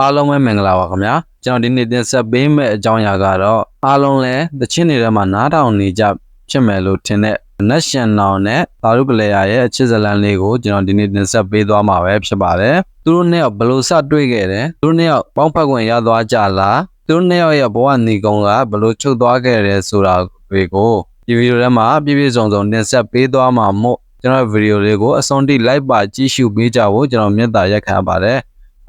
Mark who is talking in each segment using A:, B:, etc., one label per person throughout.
A: အားလုံးပဲမင်္ဂလာပါခင်ဗျာကျွန်တော်ဒီနေ့တင်ဆက်ပေးမယ့်အကြောင်းအရာကတော့အားလုံးလည်းတချင်းတွေထဲမှာနားထောင်နေကြဖြစ်မယ်လို့ထင်တဲ့နက်ရှင်နောင်နဲ့သာရုပလေယာရဲ့အချစ်ဇလန်လေးကိုကျွန်တော်ဒီနေ့တင်ဆက်ပေးသွားမှာပဲဖြစ်ပါတယ်သူတို့နှစ်ယောက်ဘယ်လို့စတွေ့ခဲ့တယ်သူတို့နှစ်ယောက်ပေါင်းဖက်ခွင့်ရသွားကြလားသူတို့နှစ်ယောက်ရဲ့ဘဝနေကုံကဘယ်လို့ချုပ်သွားခဲ့တယ်ဆိုတာတွေကိုဒီဗီဒီယိုထဲမှာပြည့်ပြည့်စုံစုံတင်ဆက်ပေးသွားမှာမို့ကျွန်တော်ဗီဒီယိုလေးကိုအဆုံးထိလိုက်ပါကြည့်ရှုပေးကြဖို့ကျွန်တော်မြတ်တာရက်ခံပါတယ်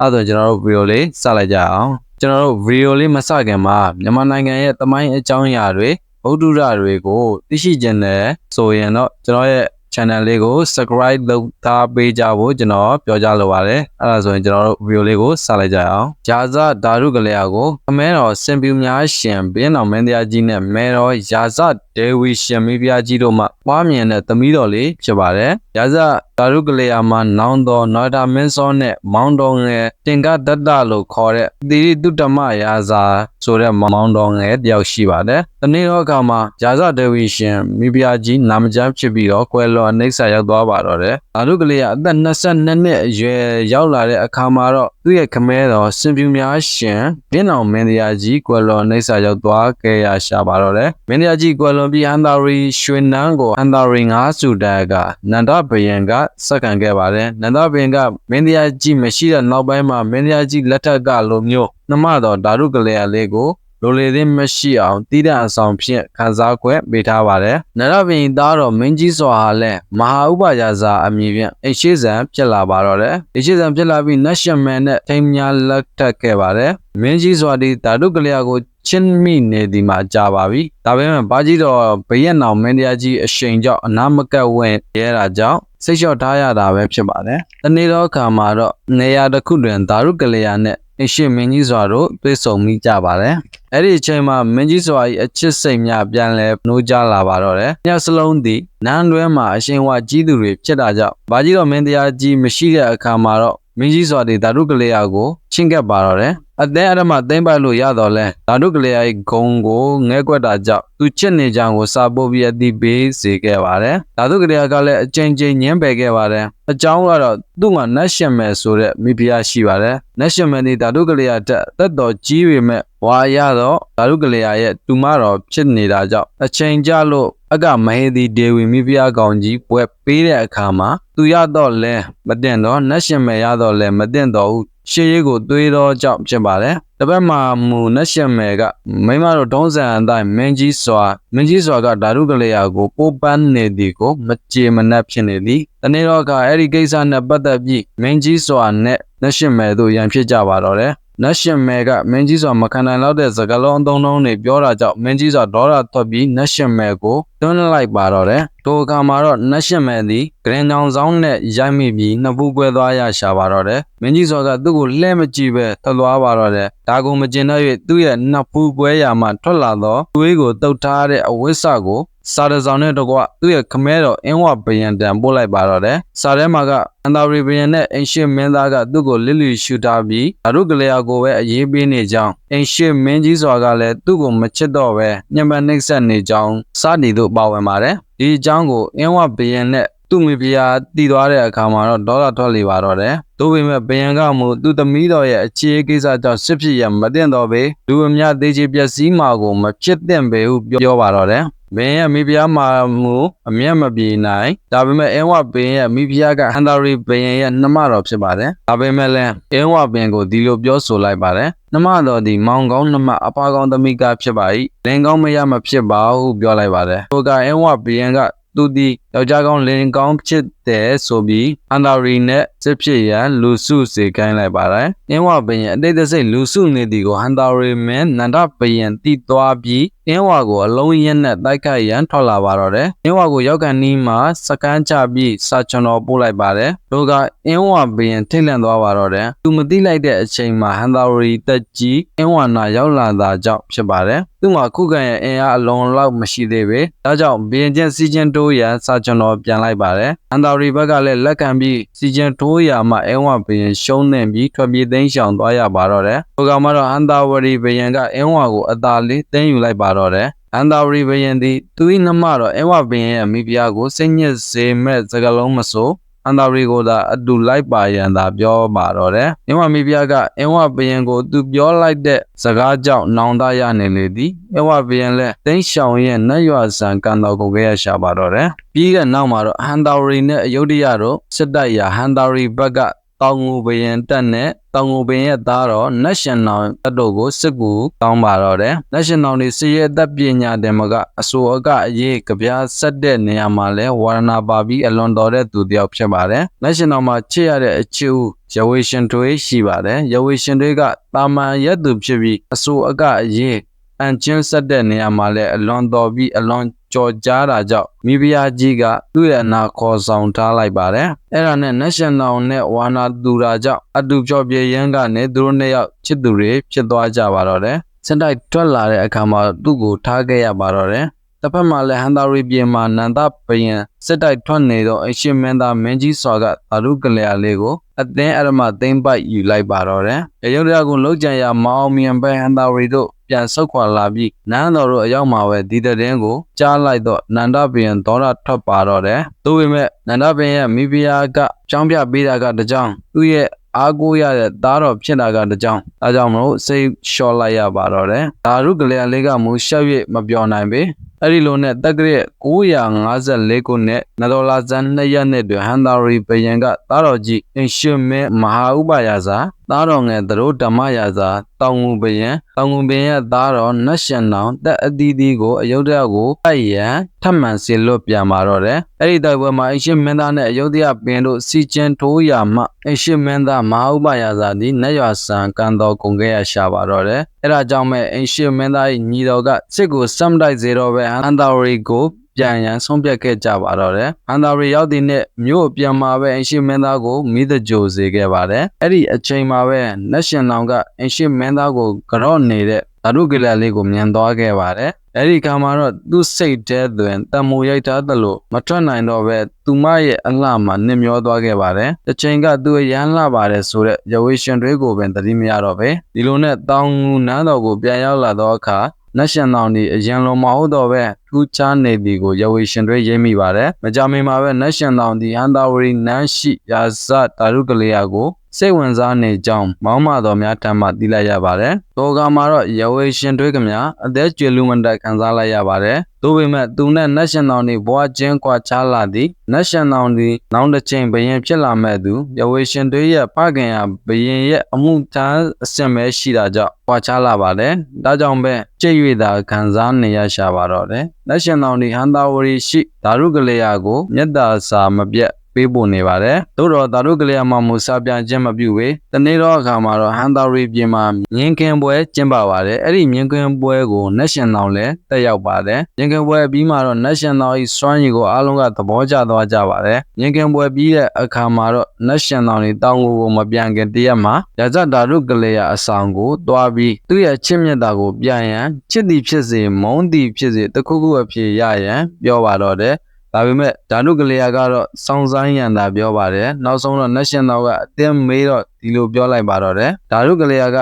A: အဲ့တော့ကျွန်တော်တို့ဗီဒီယိုလေးစလိုက်ကြအောင်ကျွန်တော်တို့ဗီဒီယိုလေးမစခင်မှာမြန်မာနိုင်ငံရဲ့တမိုင်းအကြောင်းအရာတွေဗုဒ္ဓရတွေကိုသိရှိခြင်းနဲ့ဆိုရင်တော့ကျွန်တော်ရဲ့ channel လေးကို subscribe လုပ်ထားပေးကြဖို့ကျွန်တော်ပြောကြလိုပါတယ်အဲ့ဒါဆိုရင်ကျွန်တော်တို့ဗီဒီယိုလေးကိုစလိုက်ကြအောင်ဂျာဇဓာရုကလေးယာကိုအမဲတော်စင်ပြူများရှင်ဘင်းတော်မင်းတရားကြီးနဲ့မဲတော်ယာဇဒေဝီရှင်မိဖုရားကြီးတို့မှပွားမြင်တဲ့သမီးတော်လေးဖြစ်ပါတယ်ယာဇဓာရုကလေးယာမှာနောင်တော်နော်တာမင်းစောနဲ့မောင်းတော်ငယ်တင်ကဒတ္တလို့ခေါ်တဲ့သီရိတုတ္တမယာဇာဆိုတဲ့မောင်းတော်ငယ်တယောက်ရှိပါတယ်။တနေ့တော့အခါမှာယာဇဒေဝီရှင်မိဖုရားကြီးနာမကျမ်းဖြစ်ပြီးတော့ကွယ်လွန်အနိစ္စရောက်သွားပါတော့တယ်။ဓာရုကလေးယာအသက်22နှစ်အရွယ်ရောက်လာတဲ့အခါမှာတော့သူ့ရဲ့ခမဲတော်စင်ပြူများရှင်ဘင်းအောင်မင်းတရားကြီးကွယ်လွန်အနိစ္စရောက်သွားခဲ့ရရှာပါတော့တယ်။မင်းတရားကြီးကွယ်လွန်ပြီးဟန်သာရီရွှေနန်းကိုဟန်သာရီငါးစုတက်ကနန္ဒဘယံကစက္ကန့်ခဲ့ပါတယ်။နန္ဒဘယံကမင်းတရားကြီးမရှိတဲ့နောက်ပိုင်းမှာမင်းတရားကြီးလက်ထက်ကလိုမျိုးနှမတော်ဓာရုကလေးယာလေးကို လိုလေသည်မရှိအောင်တည်တဲ့အဆောင်ဖြင့်ခန်းစားခွင့်ပေးထားပါတယ်။နရပင်သားတော်မင်းကြီးစွာဟာလည်းမဟာဥပယာဇာအမည်ဖြင့်အရှိဇံဖြစ်လာပါတော့တယ်။အရှိဇံဖြစ်လာပြီးနတ်ရှမန်နဲ့ထိမ်းများလက်ထပ်ခဲ့ပါတယ်။မင်းကြီးစွာဒီဓာတုကလျာကိုချင်းမိနေဒီမှာကြာပါပြီ။ဒါပေမဲ့ဘာကြီးတော်ဘရက်နောင်မင်းတရားကြီးအရှိန်ကြောင့်အနာမကတ်ဝင်ရဲတာကြောင့်စိတ်လျှော့ထားရတာပဲဖြစ်ပါတယ်။တနေ့တော့အခါမှာတော့နေရာတစ်ခုတွင်ဓာတုကလျာနဲ့ အရှိမင်းကြီးစွာတို့တွေ့ဆုံမိကြပါတယ်။အဲ့ဒီအချိန်မှာမင်းကြီးစွာ၏အချစ်စိတ်များပြန်လဲနှိုးကြလာပါတော့တယ်။ညစလုံးသည်နန်းတွဲမှာအရှင်ဝကြီးသူတွေဖြစ်တာကြောင့်ဘာကြီးတော်မင်းတရားကြီးမရှိတဲ့အခါမှာတော့မင်းကြီးစွာသည်ဓာတုကလေးယာကိုချင်းကပ်ပါတော့တယ်။ အသင်းအရမသိမ့်ပိုက်လို့ရတော့လဲဓာတုကလေးယာ၏ဂုံကိုငဲကွက်တာကြောင့်သူချစ်နေကြောင်ကိုစာပို့ပြီးအတိပေးစေခဲ့ပါတယ်။ဓာတုကလေးယာကလည်းအချိန်ချင်းညှင်းပယ်ခဲ့ပါတယ်။အကြောင်းကတော့သူ့မှာနတ်ရှင်မယ်ဆိုတဲ့မိဖုရားရှိပါတယ်။နတ်ရှင်မယ်ဒီဓာတုကလေးယာတက်သက်တော်ကြီးပေမဲ့ဝါရတော့ဓာတုကလေးယာရဲ့တူမတော်ဖြစ်နေတာကြောင့်အချိန်ကြလို့အကမဟေဒီဒေဝီမိဖုရားကောင်ကြီးပွဲပေးတဲ့အခါမှာသူရတော့လဲမတင်တော့နတ်ရှင်မယ်ရတော့လဲမတင်တော့ဘူး ရှေးရေးကိုတွေးတော့ကြောင့်ဖြစ်ပါတယ်။တစ်ပတ်မှာမူနတ်ရှင်မယ်ကမိမတို့တုံးစံအတိုင်းမင်းကြီးစွာမင်းကြီးစွာကဓာတုကလေးယာကိုပိုးပန်းနေသည်ကိုမကြေမနက်ဖြစ်နေသည်။တနေ့တော့ကအဲ့ဒီကိစ္စနဲ့ပတ်သက်ပြီးမင်းကြီးစွာနဲ့နတ်ရှင်မယ်တို့ရန်ဖြစ်ကြပါတော့တယ်။ နတ်ရှင်မဲကမင်းကြီးစွာမခံနိုင်တော့တဲ့စကားလုံးအသုံးလုံးတွေပြောတာကြောင့်မင်းကြီးစွာဒေါရထွက်ပြီးနတ်ရှင်မဲကိုတွန်းလိုက်ပါတော့တယ်။ထိုအခါမှာတော့နတ်ရှင်မဲသည်ဂရင်တောင်ဆောင်နဲ့ရိုက်မိပြီးနှစ်ဖူးကွဲသွားရရှာပါတော့တယ်။မင်းကြီးစွာကသူ့ကိုလှဲမကြည့်ပဲထွက်သွားပါတော့တယ်။ဒါကိုမကျင်တော့၍သူ့ရဲ့နှစ်ဖူးကွဲရာမှထွက်လာသောသွေးကိုတုတ်ထားတဲ့အဝိဆကို စာရဆောင်နဲ့တကွသူ့ရဲ့ခမဲတော်အင်းဝဘယံတံပို့လိုက်ပါတော့တယ်။စာထဲမှာကအန်တာရီဘယံနဲ့အင်ရှစ်မင်းသားကသူ့ကိုလစ်လီရှူထားပြီးအရုကလေးယာကိုပဲအရေးပေးနေကြောင်းအင်ရှစ်မင်းကြီးစွာကလည်းသူ့ကိုမချစ်တော့ပဲညံပန်နှိပ်စက်နေကြောင်းစသည်တို့ပါဝင်ပါတယ်။ဒီအကြောင်းကိုအင်းဝဘယံနဲ့ သူ့မိဖုရားတည်သွားတဲ့အခါမှာတော့ဒေါ်လာထွက်လေပါတော့တယ်။သို့ပေမဲ့ဘယံကမူသူ့သမီးတော်ရဲ့အခြေအကိစ္စကြောင့်စစ်ဖြစ်ရမတင်တော့ပေလူအများသေးချေပျက်စီးမှာကိုမဖြစ်သင့်ပေဟုပြောပါတော့တယ်။ဘင်းရဲ့မိဖုရားမှာမူအမျက်မပြေနိုင်ဒါပေမဲ့အင်းဝဘင်းရဲ့မိဖုရားကဟန်တာရီဘင်းရဲ့နှမတော်ဖြစ်ပါတယ်ဒါပေမဲ့လည်းအင်းဝဘင်းကိုဒီလိုပြောဆိုလိုက်ပါတယ်နှမတော်ဒီမောင်ကောင်းနှမအဖကောင်းသမီးကဖြစ်ပါ၏လင်ကောင်းမရမဖြစ်ပါဟုပြောလိုက်ပါတယ်သူကအင်းဝဘင်းကသူဒီ ယောက်ျားကောင်းလင်ကောင်းဖြစ်တယ်ဆိုပြီးအန်တာရီနဲ့စစ်ဖြစ်ရန်လူစုစေခိုင်းလိုက်ပါတယ်။အင်းဝဘရင်အတိတ်တဆိတ်လူစုနေသည်ကိုဟန်တာရီမန်နန္ဒဘရင်တီးသွားပြီးအင်းဝကိုအလုံးရက်နဲ့တိုက်ခိုက်ရန်ထွက်လာပါတော့တယ်။အင်းဝကိုရောက်ကန်နီးမှာစကန်းချပြီးစာချွန်တော်ပို့လိုက်ပါတယ်။တို့ကအင်းဝဘရင်ထိတ်လန့်သွားပါတော့တယ်။သူမသိလိုက်တဲ့အချိန်မှာဟန်တာရီတက်ကြီးအင်းဝနာရောက်လာတာကြောင့်ဖြစ်ပါတယ်။သူ့မှာခုခံရဲ့အင်အားအလုံးလောက်မရှိသေးပဲ။ဒါကြောင့်ဘရင်ကျန်စီချင်းတိုးရန်စာချွန်တော်ပြန်လိုက်ပါတယ်။အန်တာရီဘက်ကလည်းလက်ခံပြီးစီချင်းတိုးရာမှာအင်းဝဘရင်ရှုံးနေပြီးထွက်ပြေးသိမ်းရှောင်သွားရပါတော့တယ်။ဟိုကောင်ကတော့အန်တာဝရီဘရင်ကအင်းဝကိုအသာလေးသိမ်းယူလိုက်ပါတော့တယ်။အန်တာဝရီဘရင်သည်သူ၏နှမတော်အင်းဝဘရင်ရဲ့မိဖုရားကိုစိတ်ညစ်စေမဲ့စကလုံးမဆို ဟန်တာရီကိုသာအတူလိုက်ပါရန်သာပြောပါတော့တယ်။မြမမိဖုရားကအင်းဝဘယံကိုသူပြောလိုက်တဲ့စကားကြောင့်နောင်တရနေလေသည်။အင်းဝဘယံလည်းတိန့်ရှောင်ရဲ့နတ်ရွာဆန်ကန်တော်ကိုခဲ့ရရှာပါတော့တယ်။ပြီးတဲ့နောက်မှာတော့ဟန်တာရီနဲ့အယုဒ္ဓယတို့စစ်တပ်ရာဟန်တာရီဘက်က တောင်ငူဘယံတက်နဲ့တောင်ငူဘယံရဲ့သားတော်နတ်ရှင်နောင်တက်တို့ကိုစစ်ကူတောင်းပါတော့တယ်နတ်ရှင်နောင်ဒီစစ်ရဲ့တပ်ပညာတယ်မကအစိုးအကအရေးကြပြားဆက်တဲ့နေရာမှာလဲဝါရဏပါပြီးအလွန်တော်တဲ့သူတစ်ယောက်ဖြစ်ပါတယ်နတ်ရှင်နောင်မှာချစ်ရတဲ့အချစ်ဦးရဝေရှင်တွေရှိပါတယ်ရဝေရှင်တွေကတာမန်ရက်သူဖြစ်ပြီးအစိုးအကအရေးအန်ချင်းဆက်တဲ့နေရာမှာလဲအလွန်တော်ပြီးအလွန် ကြော်ကြားတာကြောင့်မိဖုရားကြီးကသူ့ရဲ့အနာခေါ်ဆောင်ထားလိုက်ပါတယ်အဲ့ဒါနဲ့ national နဲ့ဝါနာတူတာကြောင့်အတူကြော်ပြေရန်ကနေသူတို့နှစ်ယောက်ချစ်သူတွေဖြစ်သွားကြပါတော့တယ်စက်တိုက်ထွက်လာတဲ့အခါမှာသူ့ကိုထားခဲ့ရပါတော့တယ် တစ်ဖက်မှာလည်းဟန်တာရီပြေမှာနန္ဒပယံစစ်တိုက်ထွက်နေတော့အရှင်မင်းသားမင်းကြီးစွာကသာရုကလျာလေးကိုအသင်းအရမသိမ့်ပိုက်ယူလိုက်ပါတော့တယ်။ရုပ်တရားကိုလုံးကြံရမအောင်မြန်ပဲဟန်တာရီတို့ပြန်ဆုတ်ခွာလာပြီးနန်းတော်တို့အရောက်မှာပဲဒီတဲ့င်းကိုကြားလိုက်တော့နန္ဒပယံဒေါရထွက်ပါတော့တယ်။သို့ပေမဲ့နန္ဒပယံရဲ့မိဖုရားကကြောင်းပြပေးတာကတကြောင်သူ့ရဲ့အားကိုးရတဲ့သားတော်ဖြစ်တာကတကြောင်ဒါကြောင့်မလို့စိတ်လျှော့လိုက်ရပါတော့တယ်။ဒါရုကလျာလေးကမူရှက်၍မပြောနိုင်ပေ။ အဲ့ဒီလိုနဲ့တက်ကရက်954ခုနှစ်နဒေါ်လာဇန်2ရက်နေ့တွင်ဟန်တာရီဘယံကသားတော်ကြီးအင်ရှင်မဲမဟာဥပယာဇာ သားတော်ငယ်သတို့ဓမ္မယာဇာတောင်ငူဘယံတောင်ငူဘယံရဲ့သားတော်နတ်ရှင်နောင်တက်အသီးသီးကိုအယုဒ္ဓယကိုတိုက်ရန်ထပ်မံစေလွတ်ပြန်มาတော့တယ်အဲ့ဒီတိုက်ပွဲမှာအင်ရှင်မင်းသားနဲ့အယုဒ္ဓယပင်တို့စီကျင်ထိုးရာမှအင်ရှင်မင်းသားမဟာဥပယာဇာသည်နတ်ရွာဆန်ကန်တော်ကုန်ခဲ့ရရှာပါတော့တယ်အဲ့ဒါကြောင့်မဲ့အင်ရှင်မင်းသား၏ညီတော်ကစစ်ကိုစမ်တိုက်စေတော့ပဲဟန်တာရီကို ပြန်ရန်ဆုံးဖြတ်ခဲ့ကြပါတော့တယ်။ဟန်တာရီရောက်တဲ့နေ့မြို့ပြန်มาပဲအင်ရှိမင်းသားကိုမိသကြိုစေခဲ့ပါတယ်။အဲ့ဒီအချိန်မှာပဲနတ်ရှင်လောင်ကအင်ရှိမင်းသားကိုကြော့နေတဲ့ဓာတုကလလေးကိုမြင်သွားခဲ့ပါတယ်။အဲ့ဒီခါမှာတော့သူ့စိတ်ထဲတွင်တံမိုရိုက်ထားသလိုမထွက်နိုင်တော့ပဲသူမရဲ့အလှမှာနစ်မျောသွားခဲ့ပါတယ်။တစ်ချိန်ကသူ့ရမ်းလှပါတယ်ဆိုတဲ့ရဝေရှင်တွေကိုပင်သတိမရတော့ပဲဒီလိုနဲ့တောင်ငူနန်းတော်ကိုပြန်ရောက်လာတော့အခါနတ်ရှင်တော်ဒီအရင်လိုမဟုတ်တော့ပဲ ထူးခြားနေသည်ကိုရဝေရှင်တွေရေးမိပါတယ်။မကြမီမှာပဲနတ်ရှင်တော်ဒီဟန်တာဝရီနန်းရှိရာဇတာရုကလေးယာကိုစိတ်ဝင်စားနေကြောင်းမောင်းမတော်များထံမှသိလိုက်ရပါတယ်။တောကမှာတော့ရဝေရှင်တွေကများအသက်ကျွေလူမန်တက်ခံစားလိုက်ရပါတယ်။သို့ပေမဲ့သူနဲ့နတ်ရှင်တော်ဒီဘွားချင်းကွာချလာသည်နတ်ရှင်တော်ဒီနောက်တစ်ချိန်ဘယင်ဖြစ်လာမဲ့သူရဝေရှင်တွေရဲ့ဖခင်ရဘယင်ရဲ့အမှုထမ်းအစင်ပဲရှိတာကြောင့်ကွာချလာပါတယ်။ဒါကြောင့်ပဲကြိတ်၍သာခံစားနေရရှာပါတော့တယ်။နတ်ရှင်တော်ဒီဟန်တာဝရီရှိဓာရုကလေးယာကိုမေတ္တာစာမပြတ် ပေးပို့နေပါတယ်။သို့တော့သာတို့ကလေးအမမူစာပြန်ခြင်းမပြုဝေ။တနေ့တော့အခါမှာတော့ဟန်တာရီပြင်မှာမြင်းကင်းပွဲကျင်းပပါတယ်။အဲ့ဒီမြင်းကင်းပွဲကိုနက်ရှင်တော်လည်းတက်ရောက်ပါတယ်။မြင်းကင်းပွဲပြီးမှတော့နက်ရှင်တော်၏စွမ်းရည်ကိုအားလုံးကသဘောကျသွားကြပါတယ်။မြင်းကင်းပွဲပြီးတဲ့အခါမှာတော့နက်ရှင်တော်၏တောင်းကိုမပြန်ခင်တရက်မှာရာဇတာတို့ကလေးအဆောင်ကိုတွားပြီးသူ့ရဲ့ချစ်မြတ်တာကိုပြန်ရန်ချစ်သည်ဖြစ်စေမုန်းသည်ဖြစ်စေတခုခုအဖြစ်ရရန်ပြောပါတော့တယ်။ ဒါပေမဲ့ဓာနုကလေးကတော့စောင်းဆိုင်ရန်သာပြောပါတယ်နောက်ဆုံးတော့နတ်ရှင်တော်ကအတင်းမေးတော့ဒီလိုပြောလိုက်ပါတော့တယ်ဓာနုကလေးက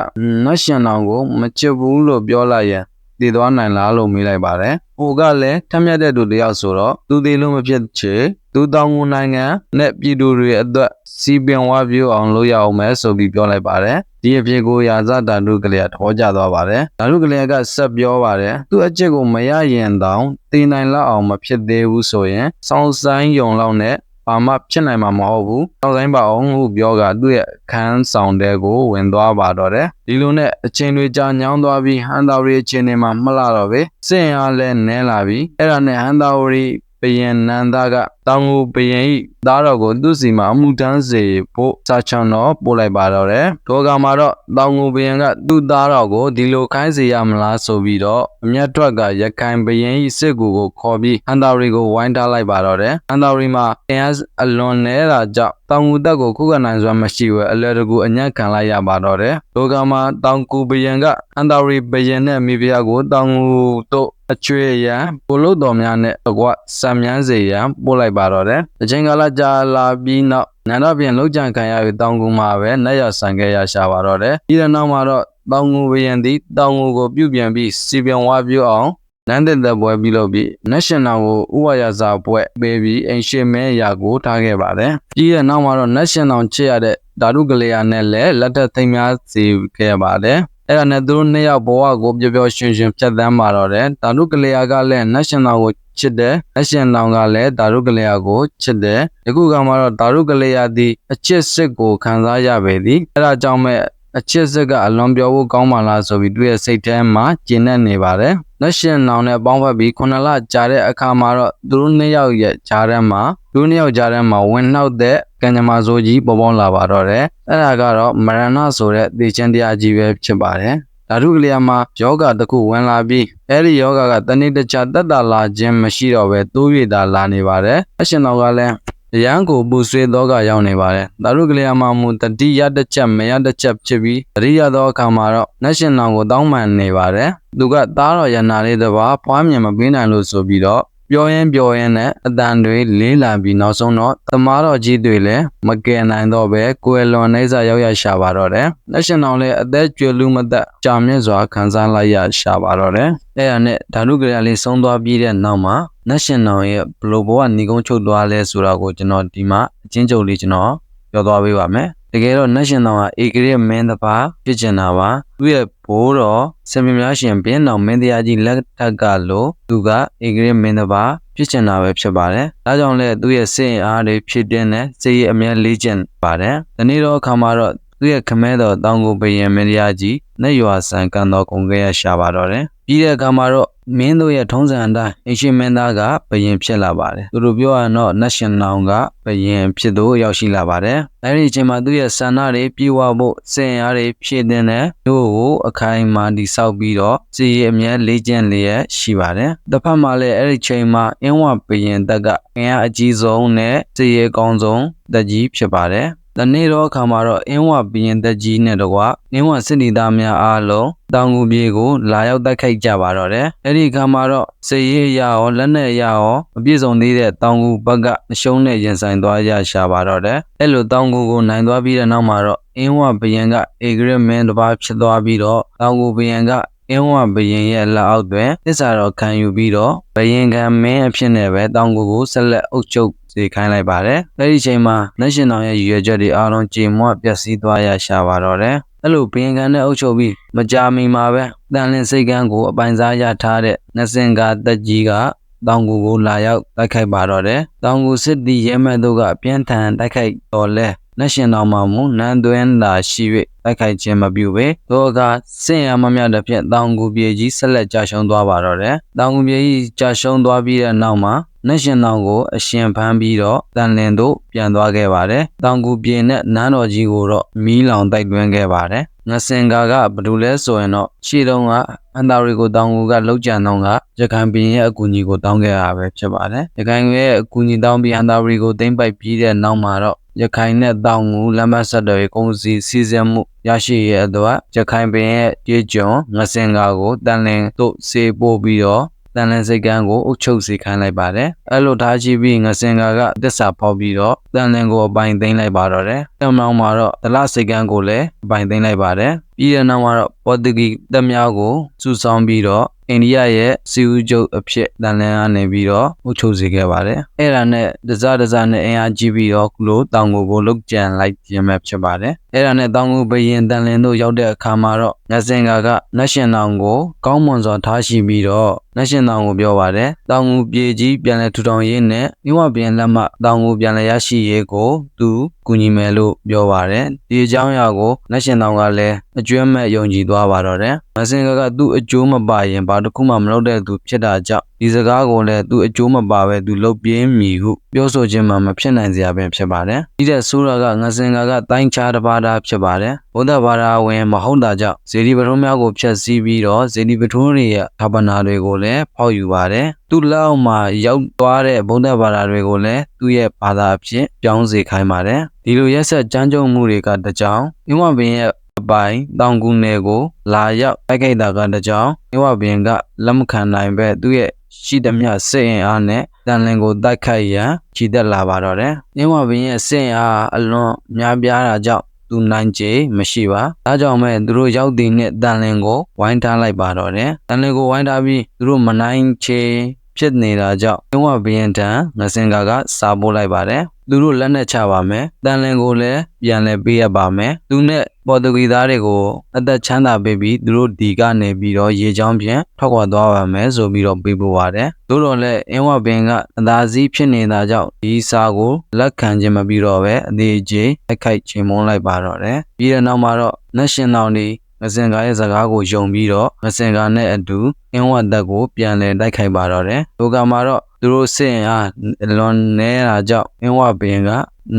A: နတ်ရှင်တော်ကိုမချစ်ဘူးလို့ပြောလိုက်ရင် တည်သွားနိုင်လားလို့မေးလိုက်ပါတယ်ဟိုကလည်းထက်မြက်တဲ့သူတယောက်ဆိုတော့သူသေးလို့မဖြစ်ချေသူတောင်ငူနိုင်ငံနဲ့ပြည်သူတွေအတွက်စီပင်ဝါပြိုအောင်လုပ်ရအောင်မယ်ဆိုပြီးပြောလိုက်ပါတယ်ဒီအဖြစ်ကိုရာဇဓာတုကလေးကထောကြသွားပါတယ်ဓာတုကလေးကဆက်ပြောပါတယ်သူအကျစ်ကိုမရရင်တောင်တည်နိုင်လောက်အောင်မဖြစ်သေးဘူးဆိုရင်စောင်းဆိုင်ယုံလောက်နဲ့ ဘာမှဖြစ်နိုင်မှာမဟုတ်ဘူး။တောက်ဆိုင်ပါအောင်ဟုပြောကသူ့ရဲ့အခန်းဆောင်တဲ့ကိုဝင်သွားပါတော့တယ်။ဒီလိုနဲ့အချိန်တွေကြာညောင်းသွားပြီးဟန်တာဝရီအချိန်တွေမှာမလှတော့ပဲ။စင်အားလည်းနဲလာပြီးအဲ့ဒါနဲ့ဟန်တာဝရီ ဘယင်နန္ဒကတောင်ကိုဘယင်ဤသားတော်ကိုသူ့စီမှာအမှုတန်းစေဖို့စာချွန်တော်ပို့လိုက်ပါတော့တယ်။ထိုကမှာတော့တောင်ကိုဘယင်ကသူ့သားတော်ကိုဒီလိုခိုင်းစေရမလားဆိုပြီးတော့အမျက်ထွက်ကရခိုင်ဘယင်ဤစစ်ကူကိုခေါ်ပြီးဟန်တာရီကိုဝိုင်းထားလိုက်ပါတော့တယ်။ဟန်တာရီမှာအင်အားအလွန်နေတာကြောင့်တောင်ကူတက်ကိုခုခံနိုင်စွမ်းမရှိဘဲအလွယ်တကူအညံ့ခံလိုက်ရပါတော့တယ်။ထိုကမှာတောင်ကူဘယင်ကအန်တာရီဘယင်နဲ့မိဖုရားကိုတောင်ကူတို့အချွေရန်ပိုလို့တော်များနဲ့အကွစံမြန်းစေရန်ပို့လိုက်ပါတော့တယ်။အချိန်ကာလကြာလာပြီးနောက်နန္ဒပြန်လောက်ကြံခံရပြီးတောင်ကူမှာပဲနတ်ရဆန်ခဲ့ရရှာပါတော့တယ်။ဒီတဲ့နောက်မှာတော့တောင်ကူဘယံသည်တောင်ကူကိုပြုတ်ပြန်ပြီးစီပြန်ဝါပြုတ်အောင်နန်းသက်သက်ပွဲပြုလုပ်ပြီးနက်ရှင်နယ်ကိုဥဝါရစာပွဲပေးပြီးအိမ်ရှိမဲရာကိုထားခဲ့ပါတယ်ပြီးတဲ့နောက်မှာတော့နက်ရှင်နယ်ချစ်ရတဲ့ဓာတုကလေးယာနဲ့လည်းလက်ထပ်သိမ်းများစီခဲ့ပါတယ် အဲ့ဒါနဲ့သူတို့နှစ်ယောက်ဘဝကိုပျော်ပျော်ရွှင်ရွှင်ဖြတ်သန်းมาတော့တယ်ဓာတုကလေးယာကလည်း national ကိုချစ်တယ် national ကလည်းဓာတုကလေးယာကိုချစ်တယ်ဒီခုကမှတော့ဓာတုကလေးယာသည်အချစ်စစ်ကိုခံစားရပေသည်အဲ့ဒါကြောင့်မဲ့အချစ်စစ်ကအလွန်ပြောဖို့ကောင်းပါလားဆိုပြီးသူ့ရဲ့စိတ်ထဲမှာကျဉ်နေနေပါတယ်လက်ရှင်နောင်နဲ့ပေါင်းဖက်ပြီးခုနလကြာတဲ့အခါမှာတော့သူတို့နှစ်ယောက်ရဲ့ကြားထဲမှာ သူတို့နှစ်ယောက်ကြားထဲမှာဝင်နှောက်တဲ့ကံကြမ္မာဆိုကြီးပေါ်ပေါင်းလာပါတော့တယ်အဲ့ဒါကတော့မရဏဆိုတဲ့သေခြင်းတရားကြီးပဲဖြစ်ပါတယ်ဓာတုကလျာမှာယောဂတစ်ခုဝင်လာပြီးအဲ့ဒီယောဂကတနေ့တခြားတက်တာလာခြင်းမရှိတော့ပဲတိုး၍သာလာနေပါတယ်အရှင်တော်ကလည်းအရန်ကိုပူဆွေးသောကရောက်နေပါတယ်။ဒါရုကလျာမှာမူတတိရတစ်ချက်မရတစ်ချက်ဖြစ်ပြီးတတိယသောအခါမှာတော့နက်ရှင်နောင်ကိုတောင်းပန်နေပါတယ်။သူကသားတော်ရနာလေးတစ်ပါးဖွားမြင်မပေးနိုင်လို့ဆိုပြီးတော့ ပြောရင်ပြောရင်နဲ့အတန်တွေလေးလာပြီးနောက်ဆုံးတော့သမားတော်ကြီးတွေလည်းမကယ်နိုင်တော့ပဲကိုယ်လွန်နေစာရောက်ရရှာပါတော့တယ်။လက်ရှင်တော်လည်းအသက်ကျွလူမသက်ကြာမြင့်စွာခံစားလိုက်ရရှာပါတော့တယ်။အဲ့ဒါနဲ့ဓာတုကရလေးဆုံးသွားပြီးတဲ့နောက်မှာနက်ရှင်တော်ရဲ့ဘလိုဘောကနေကုန်းချုပ်သွားလဲဆိုတာကိုကျွန်တော်ဒီမှာအချင်းချုပ်လေးကျွန်တော်ပြောသွားပေးပါမယ်။ တကယ်တော့နက်ရှင်တော်ကဧကရက်မင်းတစ်ပါးဖြစ်ကျင်တာပါသူရဲ့ဘိုးတော်စံပြများရှင်ဘင်းတော်မင်းတရားကြီးလက်ထက်ကလို့သူကဧကရက်မင်းတစ်ပါးဖြစ်ကျင်တာပဲဖြစ်ပါတယ်။ဒါကြောင့်လဲသူရဲ့စိတ်အားတွေဖြစ်တဲ့နဲ့စိတ်ရဲ့အမြဲလေးကျင်ပါတယ်။ဒီနေ့တော့အခါမှာတော့ သူရဲ့ခမဲတော်တောင်ကိုဘယင်မင်းတရားကြီးနဲ့ရွာဆန်ကန်တော်ကုန်ခဲ့ရရှာပါတော့တယ်။ပြီးတဲ့အခါမှာတော့မင်းတို့ရဲ့ထုံးစံအတိုင်းအရှင်မင်းသားကဘယင်ဖြစ်လာပါတယ်သူတို့ပြောရတော့ national ကဘယင်ဖြစ်သူရောက်ရှိလာပါတယ်အဲဒီအချိန်မှာသူရဲ့ဆန္ဒတွေပြေဝဖို့စင်အားတွေဖြည့်တဲ့နဲ့တို့ကိုအခိုင်အမာတိဆောက်ပြီးတော့စီရအမြဲလေးကျင့်လျက်ရှိပါတယ်တစ်ဖက်မှာလည်းအဲ့ဒီချိန်မှာအင်းဝဘယင်တက်ကအင်အားအကြီးဆုံးနဲ့စီရကောင်းဆုံးတက်ကြီးဖြစ်ပါတယ် တနေ့တော့အခါမှာတော့အင်းဝဘရင်သက်ကြီးနဲ့တကွအင်းဝစစ်တီသားများအားလုံးတောင်ကူပြေကိုလာရောက်တိုက်ခိုက်ကြပါတော့တယ်။အဲ့ဒီအခါမှာတော့စေရေးရရောလက်နဲ့ရရောအပြည့်စုံသေးတဲ့တောင်ကူဘက်ကအရှုံးနဲ့ရင်ဆိုင်သွားရရှာပါတော့တယ်။အဲ့လိုတောင်ကူကိုနိုင်သွားပြီးတဲ့နောက်မှာတော့အင်းဝဘရင်ကအေဂရမင်းတစ်ပါးဖြစ်သွားပြီးတော့တောင်ကူဘရင်ကအင်းဝဘရင်ရဲ့လက်အောက်တွင်သစ္စာတော်ခံယူပြီးတော့ဘရင်ကမင်းအဖြစ်နဲ့ပဲတောင်ကူကိုဆက်လက်အုပ်ချုပ် စေခိုင်းလိုက်ပါတယ်။အဲဒီချိန်မှာလက်ရှင်တော်ရဲ့ရည်ရွယ်ချက်တွေအားလုံးကြေမွပျက်စီးသွားရရှာပါတော့တယ်။အဲ့လိုဘရင်ကန်နဲ့အုပ်ချုပ်ပြီးမကြာမီမှာပဲတန်လင်းစိတ်ကန်းကိုအပိုင်စားရထားတဲ့နစင်ကာတက်ကြီးကတောင်ကူကိုလာရောက်တိုက်ခိုက်ပါတော့တယ်။တောင်ကူစစ်တီရဲမဲ့တို့ကပြန်ထန်တိုက်ခိုက်တော်လဲနတ်ရှင်တော်မှာမူနန်းသွင်းသာရှိ၍တိုက်ခိုက်ခြင်းမပြုပေသောကစင်ရမမြတဲ့ဖြင့်တောင်ကူပြေကြီးဆက်လက်ကြာရှုံးသွားပါတော့တယ်။တောင်ကူပြေကြီးကြာရှုံးသွားပြီးတဲ့နောက်မှာ နတ်ရှင်တော်ကိုအရှင်ဖမ်းပြီးတော့တန်လင်တို့ပြန်သွားခဲ့ပါတယ်။တောင်ကူပြေနဲ့နန်းတော်ကြီးကိုတော့မီးလောင်တိုက်တွန်းခဲ့ပါတယ်။ငစင်ကာကဘာလို့လဲဆိုရင်တော့ရှေ့တုန်းကအန်တာရီကိုတောင်ကူကလှုပ်ကြံတော့ကရခိုင်ပြည်ရဲ့အကူအညီကိုတောင်းခဲ့ရပဲဖြစ်ပါတယ်။ရခိုင်ရဲ့အကူအညီတောင်းပြီးအန်တာရီကိုသိမ့်ပိုက်ပြီးတဲ့နောက်မှာတော့ရခိုင်နဲ့တောင်ငူလမ်းမဆက်တော်ရဲ့ကုန်စည်စီစဉ်မှုရရှိရတဲ့အတွက်ရခိုင်ပင်ရဲ့ကြေးကျွန်ငစင်ကာကိုတန်လင်တို့စေပို့ပြီးတော့ တန်လန်စိတ်ကန်းကိုအုပ်ချုပ်စေခိုင်းလိုက်ပါတယ်အဲ့လိုထားရှိပြီးငစင်ကာကတစ္ဆာဖောက်ပြီးတော့တန်လန်ကိုအပိုင်သိမ်းလိုက်ပါတော့တယ်။တောင်မောင်မှာတော့ဒလစိတ်ကန်းကိုလည်းအပိုင်သိမ်းလိုက်ပါတယ်။ပြီးတဲ့နောက်မှာတော့ပေါ်တူဂီတပ်များကိုစုဆောင်းပြီးတော့အိန္ဒိယရဲ့စီဦးချုပ်အဖြစ်တန်လန်ကနေပြီးတော့အုပ်ချုပ်စေခဲ့ပါတယ်။အဲ့ဒါနဲ့ဒဇဒဇနဲ့အင်အားကြီးပြီးတော့ကုလိုတောင်ကိုကိုလုတ်ကြံလိုက်ခြင်းပဲဖြစ်ပါတယ်။အဲ့ဒါနဲ့တောင်ကိုဘရင်တန်လန်တို့ရောက်တဲ့အခါမှာတော့ငစင်ကာကနတ်ရှင်တောင်ကိုကောင်းမွန်စွာထားရှိပြီးတော့ နတ်ရှင်တောင်ကိုပြောပါတယ်။တောင်ကိုပြေကြီးပြန်လဲထူထောင်ရေးနဲ့မြဝပြန်လက်မှတောင်ကိုပြန်လဲရရှိရေးကိုသူကူညီမယ်လို့ပြောပါတယ်။ဒီအကြောင်းအရာကိုနတ်ရှင်တောင်ကလည်းအကျွမ်းမဲ့ယုံကြည်သွားပါတော့တယ်။မစင်ကကသူ့အကျိုးမပါရင်ဘာတစ်ခုမှမလုပ်တဲ့သူဖြစ်တာကြောင့်ဒီစကားကိုလည်းသူ့အကျိုးမပါပဲသူလုတ်ပြင်းမိဟုပြောဆိုခြင်းမှမဖြစ်နိုင်စရာပဲဖြစ်ပါတယ်။ဒီတဲ့ဆိုးရကငစင်ကကတိုင်းချားတစ်ပါးသားဖြစ်ပါတယ်။ဘုဒ္ဓဘာသာဝင်မဟုတ်တာကြောင့်ဇေဒီပထုံးများကိုဖျက်ဆီးပြီးတော့ဇေဒီပထုံးတွေရဲ့ဌာပနာတွေကိုလည်းဖောက်ယူပါတယ်။သူ့လောက်မှာရောက်သွားတဲ့ဗုဒ္ဓဘာသာတွေကိုလည်းသူ့ရဲ့ဘာသာအဖြစ်ပြောင်းစေခိုင်းပါတယ်။ဒီလိုရက်ဆက်ကြမ်းကြုတ်မှုတွေကတကြောင်မြဝဘင်းရဲ့အပိုင်တောင်ကူနယ်ကိုလာရောက်တိုက်ခိုက်တာကတကြောင်မြဝဘင်းကလက်မခံနိုင်ပဲသူ့ရဲ့ ရှိသမျှစိတ်အင်အားနဲ့တန်လင်ကိုတိုက်ခိုက်ရန်ခြိတက်လာပါတော့တယ်။မြဝဘင်းရဲ့စိတ်အားအလွန်များပြားတာကြောင့်သူနိုင်ခြေမရှိပါဒါကြောင့်မဲ့သူတို့ရောက်တည်နဲ့တန်လင်ကိုဝိုင်းထားလိုက်ပါတော့တယ်တန်လင်ကိုဝိုင်းထားပြီးသူတို့မနိုင်ချေဖြစ်နေတာကြောင့်ဘဝဘရင်တန်ငစင်ကာကစားပို့လိုက်ပါတယ်သူတို့လက်နဲ့ချပါမယ်တန်လင်ကိုလည်းပြန်လဲပေးရပါမယ်သူနဲ့ ပေါ်တူဂီသားတွေကိုအသက်ချမ်းသာပေးပြီးသူတို့ဒီကနေပြီးတော့ရေချောင်းပြန်ထွက်ခွာသွားပါမယ်ဆိုပြီးတော့ပေးပို့ပါတယ်သို့တော်လည်းအင်းဝဘင်ကအသာစီးဖြစ်နေတာကြောင့်ဒီစာကိုလက်ခံခြင်းမပြီးတော့ပဲအသေးကြီးထိုက်ခိုက်ချိန်မုန်းလိုက်ပါတော့တယ်ပြီးတဲ့နောက်မှာတော့နတ်ရှင်တော်ဒီငစင်ကာရဲ့စကားကိုယုံပြီးတော့ငစင်ကာနဲ့အတူအင်းဝတ်သက်ကိုပြန်လည်တိုက်ခိုက်ပါတော့တယ်။ဒုကမှာတော့သူတို့စစ်ရင်အားလွန်နေတာကြောင့်အင်းဝဘင်က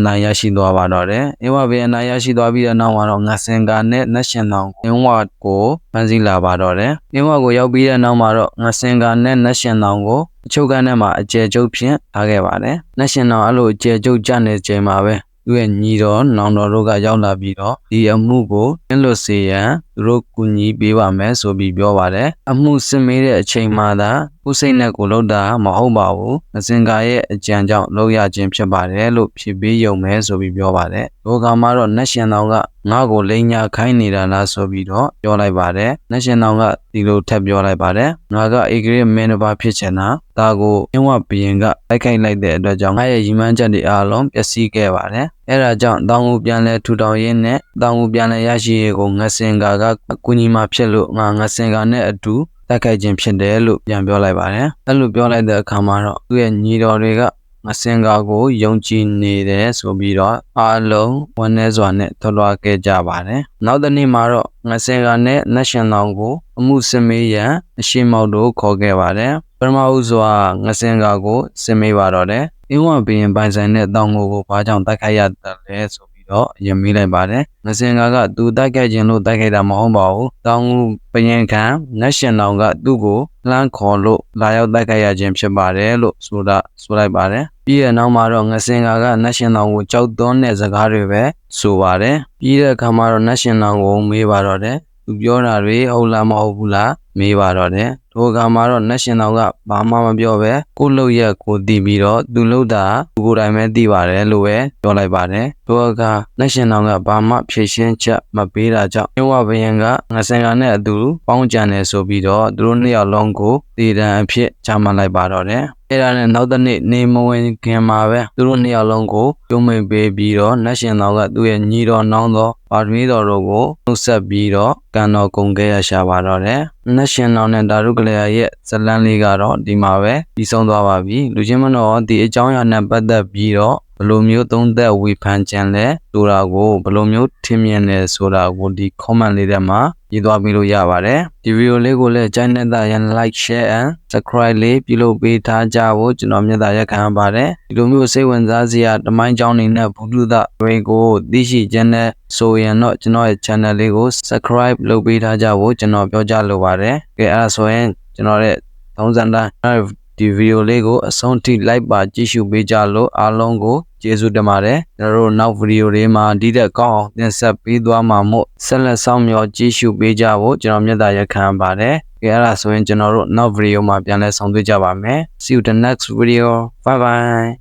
A: နိုင်ရရှိသွားပါတော့တယ်။အင်းဝဘင်နိုင်ရရှိသွားပြီးတဲ့နောက်မှာတော့ငစင်ကာနဲ့နတ်ရှင်တော်အင်းဝကိုဖမ်းဆီးလာပါတော့တယ်။အင်းဝကိုရောက်ပြီးတဲ့နောက်မှာတော့ငစင်ကာနဲ့နတ်ရှင်တော်ကိုအချုပ်ကန်းထဲမှာအကျယ်ကျုပ်ဖြင့်ထားခဲ့ပါတယ်။နတ်ရှင်တော်အဲ့လိုအကျယ်ကျုပ်ကြနေချိန်မှာပဲသူ့ရဲ့ညီတော်နောင်တော်တို့ကရောက်လာပြီးတော့ဒီအမှုကိုကျင်းလွတ်စေရန် သူတို့ကူညီပေးပါမယ်ဆိုပြီးပြောပါတယ်အမှုစစ်မေးတဲ့အချိန်မှသာကိုယ်စိတ်နဲ့ကိုယ်လောက်တာမဟုတ်ပါဘူးအစင်ကာရဲ့အကြံကြောင့်လောက်ရခြင်းဖြစ်ပါတယ်လို့ဖြေပေးရုံပဲဆိုပြီးပြောပါတယ်ဒိုကမှာတော့နတ်ရှင်တော်ကငါ့ကိုလိန်ညာခိုင်းနေတာလားဆိုပြီးတော့ပြောလိုက်ပါတယ်နတ်ရှင်တော်ကဒီလိုထပ်ပြောလိုက်ပါတယ်ငါကအေဂရိမင်းတစ်ပါးဖြစ်ချင်တာဒါကိုအင်းဝဘရင်ကတိုက်ခိုက်လိုက်တဲ့အတွက်ကြောင့်ငါရဲ့ရီမန်းချက်တွေအားလုံးပျက်စီးခဲ့ပါတယ်အဲဒါကြောင့်တောင်ကိုပြန်လဲထူထောင်ရင်းနဲ့တောင်ကိုပြန်လဲရရှိရေးကိုငစင်ကာကအကူညီမှာဖြစ်လို့ငါငစင်ကာနဲ့အတူတိုက်ခိုက်ခြင်းဖြစ်တယ်လို့ပြန်ပြောလိုက်ပါတယ်အဲ့လိုပြောလိုက်တဲ့အခါမှာတော့သူ့ရဲ့ညီတော်တွေကငစင်ကာကိုယုံကြည်နေတယ်ဆိုပြီးတော့အားလုံးဝန်내စွာနဲ့ထွက်လွှားခဲ့ကြပါတယ်နောက်တစ်နေ့မှာတော့ငစင်ကာနဲ့နတ်ရှင်တော်ကိုအမှုစမေးရန်အရှိမောက်တို့ခေါ်ခဲ့ပါတယ် ပထမဦးစွာငစင်ကာကိုစမေးပါတော့တယ်အင်းဝဘရင်ပိုင်ဆိုင်တဲ့တောင်ကိုကိုဘာကြောင့်တိုက်ခိုက်ရတယ်လဲဆိုပြီးတော့ယမေးလိုက်ပါတယ်ငစင်ကာကသူတိုက်ခိုက်ခြင်းလို့တိုက်ခိုက်တာမဟုတ်ပါဘူးတောင်ကိုပရင်ခံနတ်ရှင်တော်ကသူ့ကိုလှမ်းခေါ်လို့လာရောက်တိုက်ခိုက်ရခြင်းဖြစ်ပါတယ်လို့ဆိုတာဆိုလိုက်ပါတယ်ပြီးတဲ့နောက်မှာတော့ငစင်ကာကနတ်ရှင်တော်ကိုကြောက်သွန်းတဲ့စကားတွေပဲဆိုပါတယ်ပြီးတဲ့အခါမှာတော့နတ်ရှင်တော်ကိုမေးပါတော့တယ်သူပြောတာတွေဟုတ်လားမဟုတ်ဘူးလား မေးပါတော့တယ်ဒိုကမှာတော့နတ်ရှင်တော်ကဘာမှမပြောပဲကိုလှုပ်ရက်ကိုတီးပြီးတော့သူလှုပ်တာသူကိုယ်တိုင်ပဲတီးပါတယ်လို့ပဲပြောလိုက်ပါတယ်ဒိုကနတ်ရှင်တော်ကဘာမှဖြေရှင်းချက်မပေးတာကြောင့်မြဝဘယံကငစင်ကနဲ့အတူပေါင်းကြံတယ်ဆိုပြီးတော့သူတို့နှစ်ယောက်လုံးကိုတည်တံအဖြစ်ချမှတ်လိုက်ပါတော့တယ် အဲ့ဒါနဲ့နောက်တစ်နေ့နေမဝင်ခင်မှာပဲသူတို့နှစ်ယောက်လုံးကိုပြုံးမိန်ပေးပြီးတော့နတ်ရှင်တော်ကသူ့ရဲ့ညီတော်နောင်းသောပါရမီတော်တို့ကိုနှုတ်ဆက်ပြီးတော့ကံတော်ကုန်ခဲ့ရရှာပါတော့တယ်နတ်ရှင်တော်နဲ့ဒါရုကလျာရဲ့ဇလန်းလေးကတော့ဒီမှာပဲပြီးဆုံးသွားပါပြီလူချင်းမတော်ဒီအကြောင်းအရာနဲ့ပတ်သက်ပြီးတော့ ဘယ်လိုမျိုးသုံးသက်ဝေဖန်ကြံလဲဆိုတာကိုဘယ်လိုမျိုးထင်မြင်လဲဆိုတာကိုဒီ comment လေးထဲမှာရေးသွားပြီးလို့ရပါတယ်ဒီဗီဒီယိုလေးကိုလည်း channel သားရန် like share and subscribe လေးပြုလုပ်ပေးထားကြဖို့ကျွန်တော်မြတ်တာရက်ခံပါတယ်ဒီလိုမျိုးစိတ်ဝင်စားစရာတမိုင်းကြောင်းနေနဲ့ဘုဒ္ဓတွေကိုသိရှိခြင်းနဲ့ဆိုရင်တော့ကျွန်တော်ရဲ့ channel လေးကို subscribe လုပ်ပေးထားကြဖို့ကျွန်တော်ပြောကြလိုပါတယ်ကဲအဲ့ဒါဆိုရင်ကျွန်တော်ရဲ့သုံးစံတိုင်း ဒီဗီဒီယိုလေးကိုအဆုံးထိ like ပါကြည့်ရှုပေးကြလို့အားလုံးကိုကျေးဇူးတင်ပါတယ်ကျွန်တော်တို့နောက်ဗီဒီယိုလေးမှာဒီတက်ကောင်းအောင်တင်ဆက်ပေးသွားမှာမို့ဆက်လက်ဆောင်မျှော်ကြည့်ရှုပေးကြဖို့ကျွန်တော်မြတ်တာရက်ခံပါတယ်ကဲအဲ့ဒါဆိုရင်ကျွန်တော်တို့နောက်ဗီဒီယိုမှာပြန်လည်ဆောင်တွေ့ကြပါမယ် see you the next video bye bye